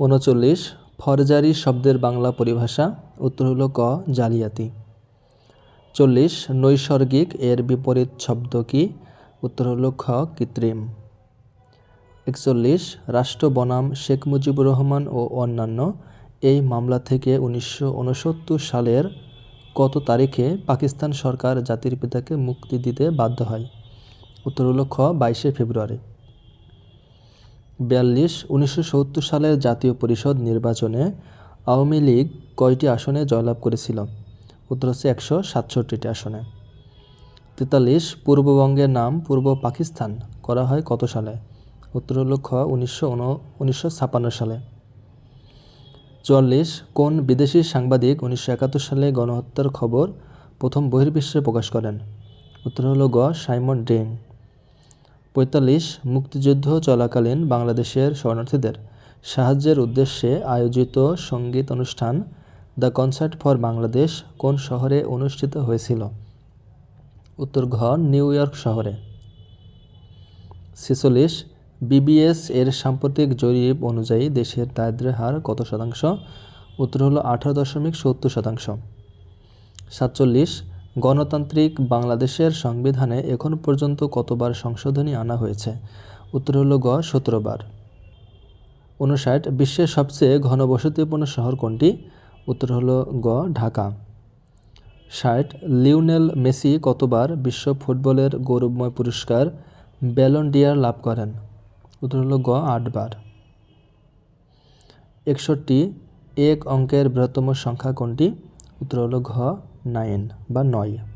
উনচল্লিশ, ফরজারি শব্দের বাংলা পরিভাষা, উত্তর হলো ক, জালিয়াতি। চল্লিশ, নৈসর্গিক এর বিপরীত শব্দ কি? উত্তর হলো খ, কৃত্রিম। একচল্লিশ, রাষ্ট্র বনাম শেখ মুজিবুর রহমান ও অন্যান্য, এই মামলা থেকে উনিশশো উনসত্তর সালের কত তারিখে পাকিস্তান সরকার জাতির পিতাকে মুক্তি দিতে বাধ্য হয়? উত্তর হলো খ, বাইশে ফেব্রুয়ারি। বিয়াল্লিশ, উনিশশো সালের জাতীয় পরিষদ নির্বাচনে আওয়ামী লীগ কয়টি আসনে জয়লাভ করেছিল? উত্তর হচ্ছে একশো সাতষট্টিটি আসনে। তেতাল্লিশ, পূর্ববঙ্গের নাম পূর্ব পাকিস্তান করা হয় কত সালে? উত্তর খ, উনিশশো উনিশশো সালে। চুয়াল্লিশ, কোন বিদেশি সাংবাদিক উনিশশো একাত্তর সালে গণহত্যার খবর প্রথম বহির্বিশ্বে প্রকাশ করেন? উত্তর হল গ, সাইমন ড্রিং। পঁয়তাল্লিশ মুক্তিযুদ্ধ চলাকালীন বাংলাদেশের শরণার্থীদের সাহায্যের উদ্দেশ্যে আয়োজিত সংগীত অনুষ্ঠান দ্য কনসার্ট ফর বাংলাদেশ কোন শহরে অনুষ্ঠিত হয়েছিল? উত্তর ঘ, নিউ ইয়র্ক শহরে। ছেচল্লিশ, বিবিএস এর সাম্প্রতিক জরিপ অনুযায়ী দেশের দারিদ্র্যের হার কত শতাংশ? উত্তর হলো আঠারো দশমিক সত্তর শতাংশ। সাতচল্লিশ গণতান্ত্রিক বাংলাদেশের সংবিধানে এখন পর্যন্ত কতবার সংশোধনী আনা হয়েছে? উত্তর হল গ সতেরো বার উনষাট, বিশ্বের সবচেয়ে ঘনবসতিপূর্ণ শহর কোনটি? উত্তর হল গ, ঢাকা। ষাট, লিওনেল মেসি কতবার বিশ্ব ফুটবলের গৌরবময় পুরস্কার ব্যালন ডিয়ার লাভ করেন? উত্তর হল গ, আটবার। একষট্টি, এক অঙ্কের বৃহত্তম সংখ্যা কোনটি? উত্তর হল ঘ নাইন বা নয়।